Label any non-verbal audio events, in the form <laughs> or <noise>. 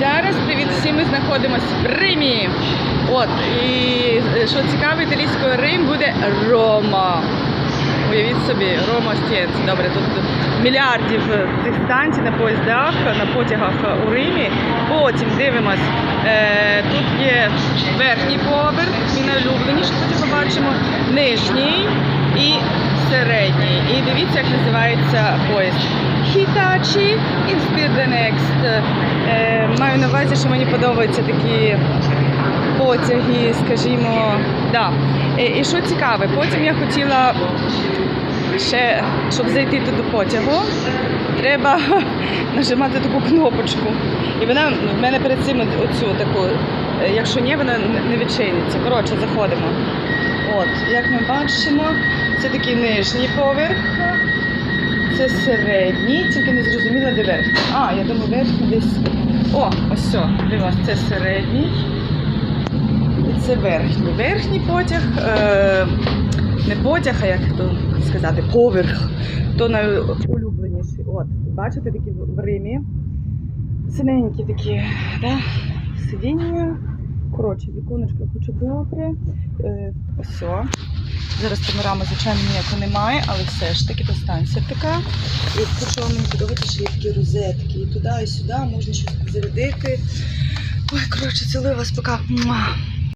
Зараз привіт всім. Ми знаходимося в Римі. От і е, що цікаво, італійською Рим буде Рома. Уявіть собі, Рома Стєнці. Добре, тут мільярдів е, цих станцій на поїздах, на потягах е, у Римі. Потім дивимось. Е, тут є верхній поверх, мій найулюбленіший, потім побачимо нижній і середній. І дивіться, як називається поїзд. Hitachi Inspire the Next. Е, маю на увазі, що мені подобаються такі потяги, скажімо. Да. І, і що цікаве, потім я хотіла ще, щоб зайти до потягу, треба <laughs> нажимати таку кнопочку. І вона в мене перед цим оцю таку. е, Якщо ні, вона не відчиниться. Коротше, заходимо. От, як ми бачимо, це такий нижній поверх. Це середній, тільки не зрозуміла, де верхній. А, я думаю, верхній десь. О, ось дивись, це середній. І це верхній. Верхній потяг, е, не потяг, а як то сказати, поверх. То найулюбленіший. От, бачите, такі в Римі. Синенькі такі, да? сидіння. Коротше, віконечко хочу добре. Е, ось. Зараз панорами, звичайно, ніякої немає, але все ж таки то станція така. І хочу вам мені подобається, що є такі розетки. І туди, і сюди можна щось зарядити. Ой, коротше, цілую вас пока.